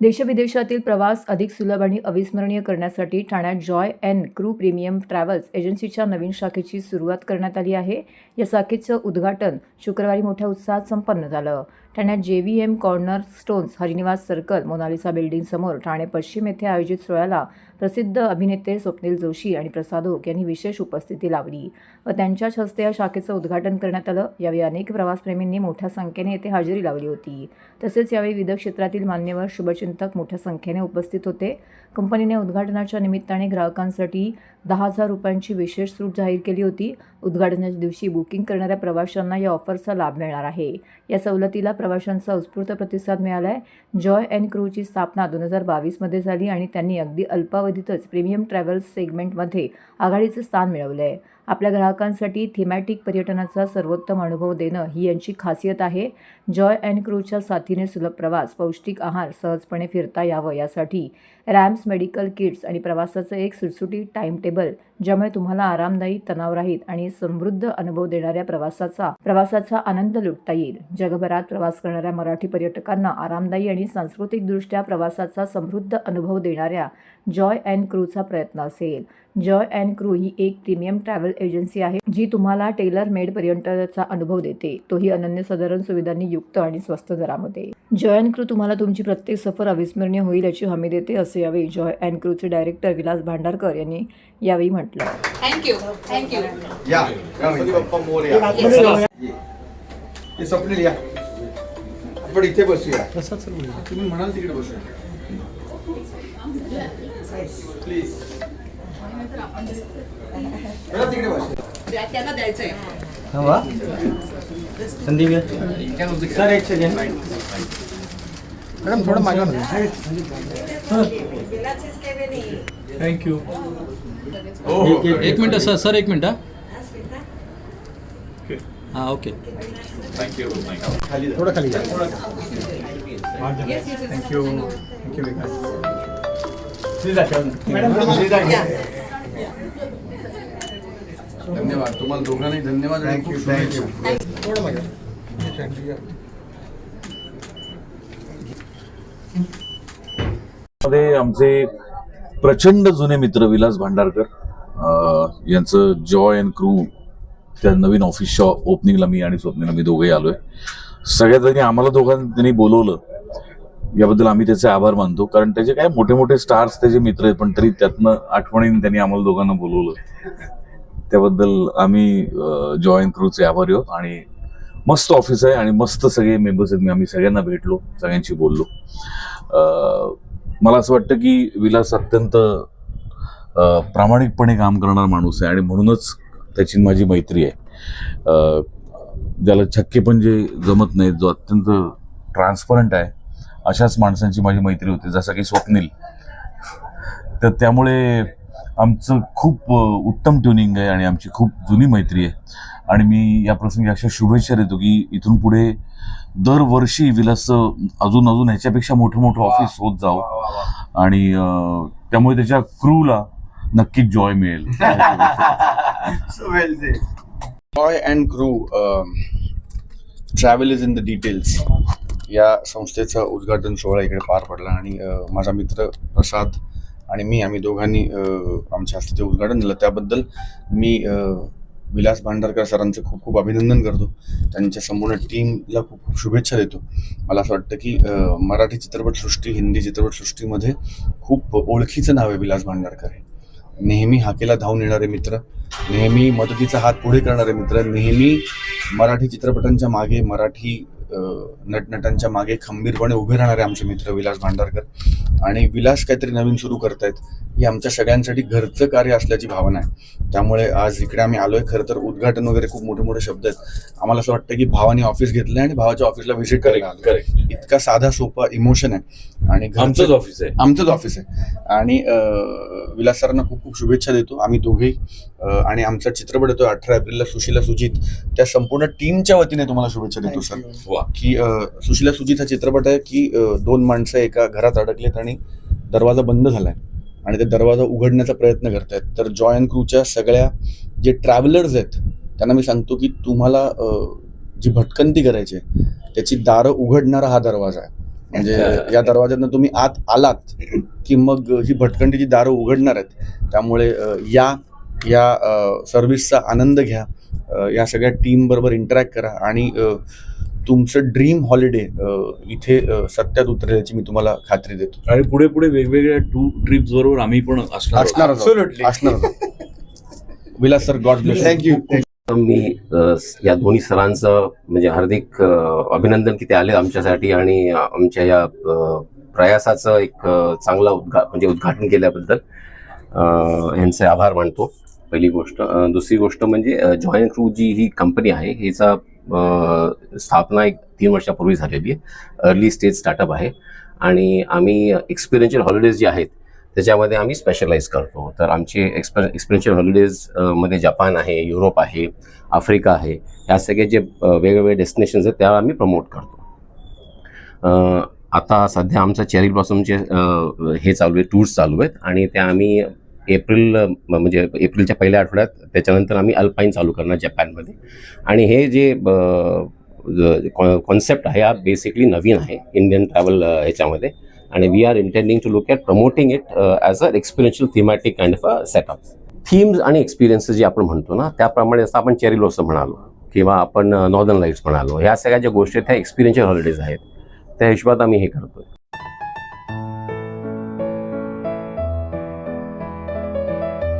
देशविदेशातील प्रवास अधिक सुलभ आणि अविस्मरणीय करण्यासाठी ठाण्यात Joy and crew premium travels एजन्सीच्या नवीन शाखेची सुरुवात करण्यात आली आहे. या शाखेचं उद्घाटन शुक्रवारी मोठ्या उत्साहात संपन्न झालं. ठाण्यात J V M corner stones Harinivas circle Monalisa बिल्डिंगसमोर Thane पश्चिम येथे आयोजित सोहळ्याला प्रसिद्ध अभिनेते स्वप्नील जोशी आणि प्रसाद ओक यांनी विशेष उपस्थिती लावली व त्यांच्याच हस्ते या शाखेचं उद्घाटन करण्यात आलं. यावेळी अनेक प्रवासप्रेमींनी मोठ्या संख्येने येथे हजेरी लावली होती. तसेच यावेळी विविध क्षेत्रातील मान्यवर शुभचिंतक मोठ्या संख्येने उपस्थित होते. कंपनीने उद्घाटनाच्या निमित्ताने ग्राहकांसाठी दहा हजार रुपयांची विशेष सूट जाहीर केली होती. उद्घाटनाच्या दिवशी बुकिंग करणाऱ्या प्रवाशांना या ऑफरचा लाभ मिळणार आहे. या सवलतीला प्रवाशांचा उत्स्फूर्त प्रतिसाद मिळाला आहे जॉय अँड क्रूची स्थापना दोन हजार बावीसमध्ये झाली आणि त्यांनी अगदी अल्पावधीतच प्रीमियम ट्रॅव्हल्स सेगमेंटमध्ये आघाडीचं स्थान मिळवलं आहे आपल्या ग्राहकांसाठी थीमॅटिक पर्यटनाचा सर्वोत्तम अनुभव देणं ही यांची खासियत आहे. जॉय अँड क्रूच्या साथीने सुलभ प्रवास पौष्टिक आहार सहजपणे फिरता यावं यासाठी रॅम्स मेडिकल किट्स आणि प्रवासाचं एक सुटसुटी टाइम टेबल ज्यामुळे तुम्हाला आरामदायी तणावरहित आणि समृद्ध अनुभव देणाऱ्या प्रवासाचा प्रवासाचा आनंद लुटता येईल. जगभरात प्रवास करणाऱ्या मराठी पर्यटकांना आरामदायी आणि सांस्कृतिकदृष्ट्या प्रवासाचा समृद्ध अनुभव देणाऱ्या जॉय अँड क्रूचा प्रयत्न असेल. जॉय अँड क्रू ही एक प्रीमियम ट्रॅव्हल एजन्सी आहे जी तुम्हाला टेलर मेड पर्यटनाचा अनुभव देते. तोही अनन्यसाधारण सुविधांनी युक्त आणि स्वस्त दरामध्ये. जॉय अँड क्रू तुम्हाला तुमची प्रत्येक सफर अविस्मरणीय होईल याची हमी देते असे यावेळी जॉय अँड क्रूचे डायरेक्टर विलास भांडारकर यांनी यावेळी म्हटलं. थँक्यू या. हे आपण इथे बसूया. तुम्ही म्हणाल तिकडे बसूया. प्लीज त्यांना द्यायचंय. हवा संदीप सर एक सेकंड मॅडम थोडं मागा थँक्यू एक मिनिट सर सर एक मिनिट हां. ओके खाली थोडं खाली थँक्यू थँक्यू विकास धन्यवाद. तुम्हाला दोघांनाही धन्यवाद आणि खूप शुभेच्छा. आमचे प्रचंड जुने मित्र विलास भांडारकर अं, यांचं जॉय अँड क्रू त्या नवीन ऑफिसच्या ओपनिंगला मी आणि स्वप्नीला मी दोघेही आलोय. सगळ्यात आधी आम्हाला दोघांनी त्यांनी बोलवलं. याबद्दल आम्ही त्याचे आभार मानतो. कारण त्याचे काय मोठे मोठे स्टार्स त्याचे मित्र आहेत पण तरी त्यातनं आठवणीने त्यांनी आम्हाला दोघांना बोलवलं. त्याबद्दल आम्ही जॉईन क्रूचे आभारी आहोत आणि मस्त ऑफिस आहे आणि मस्त सगळे मेंबर्स आहेत. मी आम्ही सगळ्यांना भेटलो सगळ्यांशी बोललो. मला असं वाटतं की विलास अत्यंत प्रामाणिकपणे काम करणारा माणूस आहे आणि म्हणूनच त्याची माझी मैत्री आहे. ज्याला छक्के पण जे जमत नाहीत जो अत्यंत ट्रान्सपरंट आहे अशाच माणसांची माझी मैत्री होती. जसं की स्वप्नील. तर त्यामुळे आमचं खूप उत्तम ट्युनिंग आहे आणि आमची खूप जुनी मैत्री आहे. आणि मी या प्रसंगी अशा शुभेच्छा देतो की इथून पुढे दरवर्षी विलासचं अजून अजून ह्याच्यापेक्षा मोठं मोठं ऑफिस होत जावं. आणि त्यामुळे त्याच्या क्रूला नक्कीच जॉय मिळेल. Joy and crew travel is in the details या संस्थेचा उद्घाटन सोहळा इकडे पार पडला आणि माझा मित्र प्रसाद आणि मी आम्ही दोघांनी आमच्या हस्ते ते उद्घाटन झालं. त्याबद्दल मी विलास भांडारकर सरांचं खूप खूप अभिनंदन करतो. त्यांच्या संपूर्ण टीमला खूप खूप शुभेच्छा देतो. मला असं वाटतं की मराठी चित्रपटसृष्टी हिंदी चित्रपटसृष्टीमध्ये खूप ओळखीचं नाव आहे विलास भांडारकर. हे नेहमी हाकेला धावून येणारे मित्र नेहमी मदतीचा हात पुढे करणारे मित्र नेहमी मराठी चित्रपटांच्या मागे मराठी नटनटांच्या मागे खंबीरपणे उभे राहणारे आमचे मित्र विलास भांडारकर आणि विलास काहीतरी नवीन सुरू करतायत ही आमच्या सगळ्यांसाठी घरचं कार्य असल्याची भावना आहे. त्यामुळे आज इकडे आम्ही आलोय. खरं तर उद्घाटन वगैरे खूप मोठे मोठे शब्द आहेत. आम्हाला असं वाटतं की भावाने ऑफिस घेतलंय आणि भावाच्या ऑफिसला व्हिजिट करायला करेक्ट इतका साधा सोपा इमोशन आहे. आणि आमचंच ऑफिस आहे. आमचंच ऑफिस आहे. आणि विलास सरांना खूप खूप शुभेच्छा देतो. आम्ही दोघेही आणि आमचा चित्रपट येतो अठरा एप्रिलला सुशीला सुजित. त्या संपूर्ण टीमच्या वतीने तुम्हाला शुभेच्छा देतो सर वा. की अं, सुशीला सुजित हा चित्रपट आहे की अं, दोन माणसं एका घरात अडकलेत आणि दरवाजा बंद झालाय. आणि ते दरवाजा उघडण्याचा प्रयत्न करतायत. तर जॉय अँड क्रूच्या सगळ्या जे ट्रॅव्हलर्स आहेत त्यांना मी सांगतो की तुम्हाला अं, जी भटकंती करायची आहे त्याची दारं उघडणारा हा दरवाजा आहे. म्हणजे या दरवाज्यातनं तुम्ही आत आलात की मग ही भटकंतीची दारं उघडणार आहेत. त्यामुळे अ, या या सर्व्हिसचा आनंद घ्या. या सगळ्या टीम बरोबर इंटरॅक्ट करा आणि तुमचं ड्रीम हॉलिडे इथे सत्यात उतरेल याची मी तुम्हाला खात्री देतो. आणि पुढे पुढे वेगवेगळ्या टू ट्रिप्स बरोबर आम्ही पण असणार. असणार Vilas sir God bless thank you मी या दोन्ही सरांचं म्हणजे हार्दिक अभिनंदन की ते आले आमच्यासाठी आणि आमच्या या प्रयासाचं एक चांगला उद्घा म्हणजे उद्घाटन केल्याबद्दल यांचे आभार मानतो. पहिली गोष्ट. दुसरी गोष्ट म्हणजे जॉईन क्रू जी ही कंपनी आहे हिचा स्थापना एक तीन वर्षापूर्वी झालेली आहे. अर्ली स्टेज स्टार्टअप आहे. आणि आम्ही एक्सपिरियन्शियल हॉलिडेज जे आहेत त्याच्यामध्ये आम्ही स्पेशलाइज करतो. तर आमचे एक्सपर एक्सपिरियन्शियल हॉलिडेजमध्ये जपान आहे युरोप आहे आफ्रिका आहे ह्या सगळे जे वेगवेगळे डेस्टिनेशन्स आहेत त्या आम्ही प्रमोट करतो. आता सध्या आमचं चेरी ब्लॉसमचे हे चालू आहे टूर्स चालू आहेत. आणि त्या आम्ही एप्रिल म्हणजे एप्रिलच्या पहिल्या आठवड्यात त्याच्यानंतर आम्ही अल्पाईन चालू करणार जपानमध्ये. आणि हे जे कॉन्सेप्ट आहे हा बेसिकली नवीन आहे इंडियन ट्रॅव्हल ह्याच्यामध्ये. आणि we are intending to look at promoting it as a experiential thematic kind of a setup themes आणि एक्सपिरियन्सेस जे आपण म्हणतो ना त्याप्रमाणे जसं आपण चेरी ब्लॉसम म्हणालो किंवा आपण नॉर्दर्न लाईट्स म्हणालो ह्या सगळ्या ज्या गोष्टी आहेत त्या एक्सपिरियन्शियल हॉलिडेज आहेत. त्या हिशोबात आम्ही हे करतो